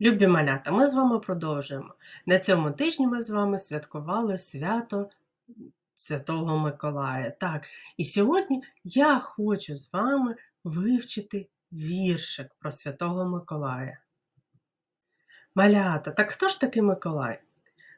Любі малята, ми з вами продовжуємо. На цьому тижні ми з вами святкували свято Святого Миколая. Так, і сьогодні я хочу з вами вивчити віршик про Святого Миколая. Малята, так хто ж такий Миколай?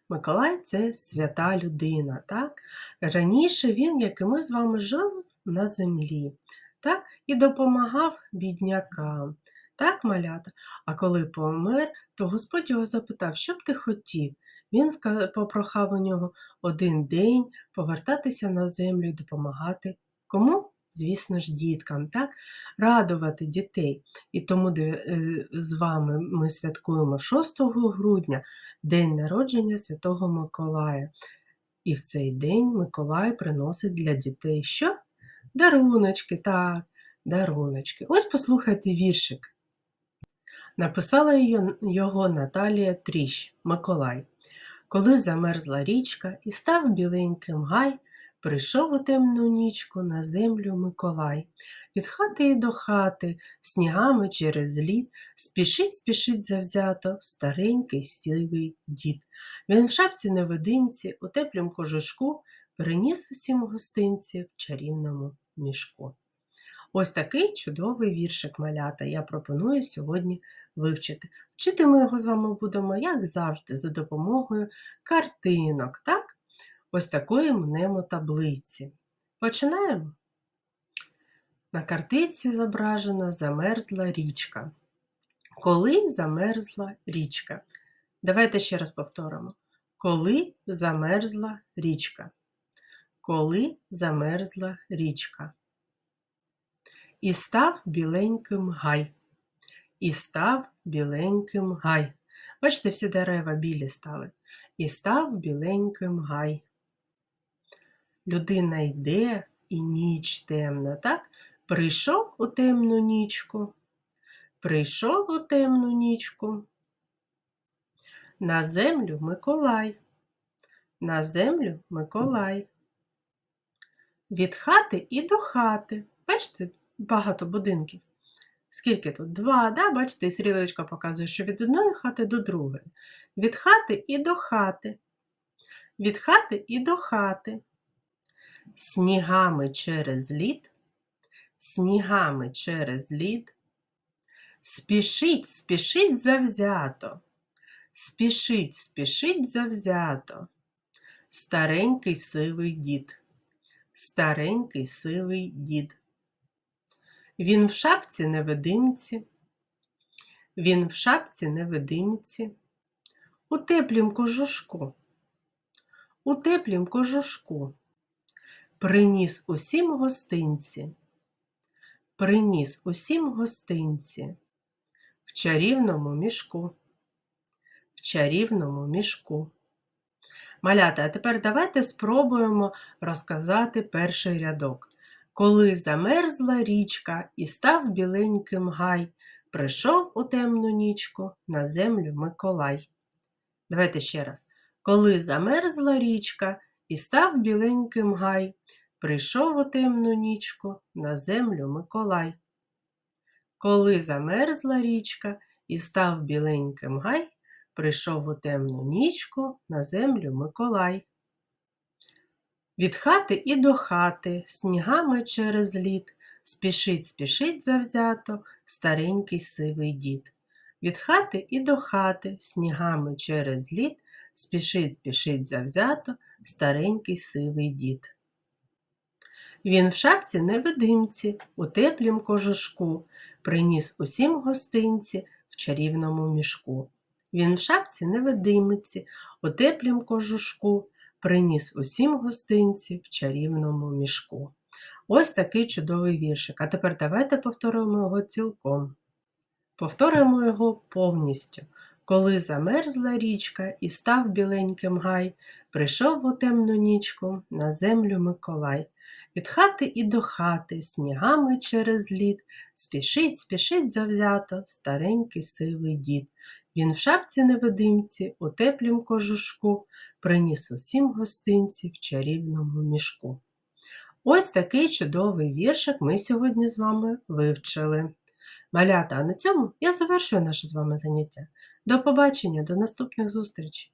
Миколай це свята людина, так? Раніше він, як і ми з вами, жив на землі, так? і допомагав біднякам. Так, малята? А коли помер, то Господь його запитав, що б ти хотів? Він попрохав у нього один день повертатися на землю і допомагати. Кому? Звісно ж, діткам, так? Радувати дітей. І тому е, з вами ми святкуємо 6 грудня День народження Святого Миколая. І в цей день Миколай приносить для дітей що? Даруночки, так, даруночки. Ось послухайте віршик. Написала його Наталія Тріщ, Миколай. Коли замерзла річка і став біленьким гай, прийшов у темну нічку на землю Миколай. Від хати й до хати, снігами через лід, спішить, спішить завзято старенький сівий дід. Він в шапці невидимці, у теплім кожушку, приніс усім гостинці в чарівному мішку. Ось такий чудовий віршик малята я пропоную сьогодні вивчити. Вчити ми його з вами будемо, як завжди, за допомогою картинок, так? Ось такої мнемо таблиці. Починаємо. На картиці зображена замерзла річка. Коли замерзла річка? Давайте ще раз повторимо. Коли замерзла річка? Коли замерзла річка? І став біленьким гай. І став біленьким гай. Бачите, всі дерева білі стали. І став біленьким гай. Людина йде і ніч темна, так? Прийшов у темну нічку. Прийшов у темну нічку. На землю Миколай. На землю Миколай. Від хати і до хати. Бачите, багато будинків. Скільки тут? Два, да? бачите, і стрілочка показує, що від одної хати до другої. Від хати і до хати. Від хати і до хати. Снігами через лід. Снігами через лід. Спішить, спішить завзято. Спішить, спішить завзято. Старенький сивий дід. Старенький сивий дід. Він в шапці невидимці, він в шапці невидимці, у теплім кожушку, у теплім кожушку, приніс усім гостинці, приніс усім гостинці, в чарівному мішку, в чарівному мішку. Малята, а тепер давайте спробуємо розказати перший рядок. Коли замерзла річка і став біленьким гай, прийшов у темну нічку на землю Миколай. Давайте ще раз. Коли замерзла річка і став біленьким гай, прийшов у темну нічку на землю Миколай. Коли замерзла річка і став біленьким гай, прийшов у темну нічку на землю Миколай. Від хати і до хати, снігами через лід, спішить, спішить завзято старенький сивий дід. Від хати і до хати, снігами через лід, спішить, спішить завзято старенький сивий дід. Він в шапці невидимці, у теплім кожушку, приніс усім гостинці в чарівному мішку. Він в шапці невидимиці, у теплім кожушку, приніс усім гостинці в чарівному мішку. Ось такий чудовий віршик. А тепер давайте повторимо його цілком. Повторимо його повністю. Коли замерзла річка і став біленьким гай, прийшов у темну нічку на землю Миколай. Від хати і до хати, снігами через лід, спішить, спішить завзято старенький сивий дід. Він в шапці невидимці, у теплім кожушку, приніс усім гостинці в чарівному мішку. Ось такий чудовий віршик ми сьогодні з вами вивчили. Малята, а на цьому я завершую наше з вами заняття. До побачення, до наступних зустрічей!